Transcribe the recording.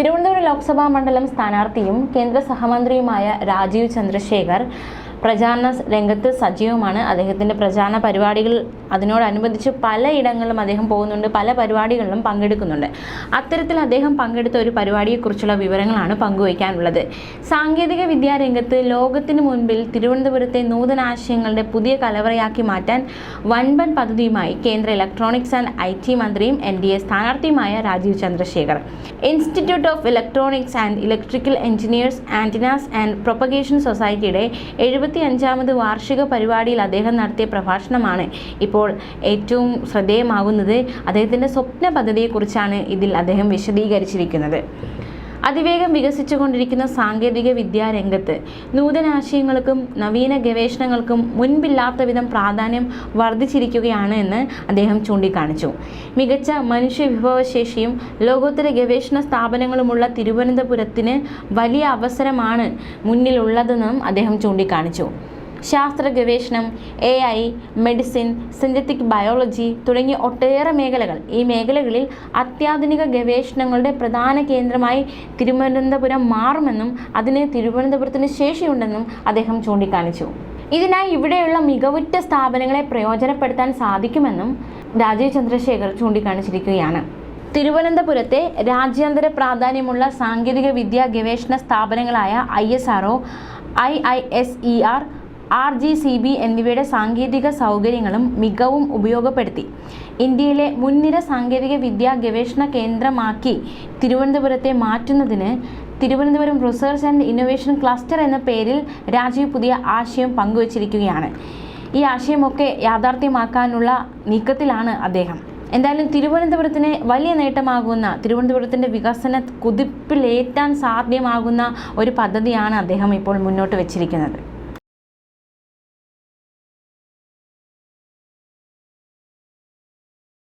തിരുവനന്തപുരം ലോക്സഭാ മണ്ഡലം സ്ഥാനാർത്ഥിയും കേന്ദ്ര സഹമന്ത്രിയുമായ രാജീവ് ചന്ദ്രശേഖർ പ്രചാരണ രംഗത്ത് സജീവമാണ്. അദ്ദേഹത്തിന്റെ പ്രചാരണ പരിപാടികൾ അതിനോടനുബന്ധിച്ച് പലയിടങ്ങളിലും അദ്ദേഹം പോകുന്നുണ്ട്. പല പരിപാടികളിലും പങ്കെടുക്കുന്നുണ്ട്. അത്തരത്തിൽ അദ്ദേഹം പങ്കെടുത്ത ഒരു പരിപാടിയെക്കുറിച്ചുള്ള വിവരങ്ങളാണ് പങ്കുവയ്ക്കാനുള്ളത്. സാങ്കേതിക വിദ്യാ രംഗത്ത് ലോകത്തിന് മുൻപിൽ തിരുവനന്തപുരത്തെ നൂതനാശയങ്ങളുടെ പുതിയ കലവറയാക്കി മാറ്റാൻ വൻപൻ പദ്ധതിയുമായി കേന്ദ്ര ഇലക്ട്രോണിക്സ് ആൻഡ് ഐ ടി മന്ത്രിയും N D A സ്ഥാനാർത്ഥിയുമായ Rajeev Chandrasekhar. Institute of electronics and electrical engineers antennas and propagation സൊസൈറ്റിയുടെ എഴുപത്തി അഞ്ചാമത് വാർഷിക പരിപാടിയിൽ അദ്ദേഹം നടത്തിയ പ്രഭാഷണമാണ് ഇപ്പോൾ ഏറ്റവും ശ്രദ്ധേയമാകുന്നത്. അദ്ദേഹത്തിന്റെ സ്വപ്ന പദ്ധതിയെക്കുറിച്ചാണ് ഇതിൽ അദ്ദേഹം വിശദീകരിച്ചിരിക്കുന്നത്. അതിവേഗം വികസിച്ചുകൊണ്ടിരിക്കുന്ന സാങ്കേതിക വിദ്യാ രംഗത്ത് നൂതനാശയങ്ങൾക്കും നവീന ഗവേഷണങ്ങൾക്കും മുൻപില്ലാത്ത വിധം പ്രാധാന്യം വർദ്ധിച്ചിരിക്കുകയാണ് എന്ന് അദ്ദേഹം ചൂണ്ടിക്കാണിച്ചു. മികച്ച മനുഷ്യവിഭവശേഷിയും ലോകോത്തര ഗവേഷണ സ്ഥാപനങ്ങളുമുള്ള തിരുവനന്തപുരത്തിന് വലിയ അവസരമാണ് മുന്നിലുള്ളതെന്നും അദ്ദേഹം ചൂണ്ടിക്കാണിച്ചു. ശാസ്ത്ര ഗവേഷണം A I medicine synthetic biology തുടങ്ങിയ ഒട്ടേറെ മേഖലകൾ ഈ മേഖലകളിൽ അത്യാധുനിക ഗവേഷണങ്ങളുടെ പ്രധാന കേന്ദ്രമായി തിരുവനന്തപുരം മാറുമെന്നും അതിന് തിരുവനന്തപുരത്തിന് ശേഷിയുണ്ടെന്നും അദ്ദേഹം ചൂണ്ടിക്കാണിച്ചു. ഇതിനായി ഇവിടെയുള്ള മികവുറ്റ സ്ഥാപനങ്ങളെ പ്രയോജനപ്പെടുത്താൻ സാധിക്കുമെന്നും രാജീവ് ചന്ദ്രശേഖർ ചൂണ്ടിക്കാണിച്ചിരിക്കുകയാണ്. തിരുവനന്തപുരത്തെ രാജ്യാന്തര പ്രാധാന്യമുള്ള സാങ്കേതിക വിദ്യാ ഗവേഷണ സ്ഥാപനങ്ങളായ I S R I I S E R R G C B എന്നിവയുടെ സാങ്കേതിക സൗകര്യങ്ങളും മികവും ഉപയോഗപ്പെടുത്തി. ഇന്ത്യയിലെ മുൻനിര സാങ്കേതിക വിദ്യാ ഗവേഷണ കേന്ദ്രമാക്കി തിരുവനന്തപുരത്തെ മാറ്റുന്നതിന് Thiruvananthapuram research and innovation cluster എന്ന പേരിൽ രാജീവ് പുതിയ ആശയം പങ്കുവച്ചിരിക്കുകയാണ്. ഈ ആശയമൊക്കെ യാഥാർത്ഥ്യമാക്കാനുള്ള നീക്കത്തിലാണ് അദ്ദേഹം. എന്തായാലും തിരുവനന്തപുരത്തിന് വലിയ നേട്ടമാകുന്ന തിരുവനന്തപുരത്തിന്റെ വികസന കുതിപ്പിലേറ്റാൻ സാധ്യമാകുന്ന ഒരു പദ്ധതിയാണ് അദ്ദേഹം ഇപ്പോൾ മുന്നോട്ട് വെച്ചിരിക്കുന്നത്.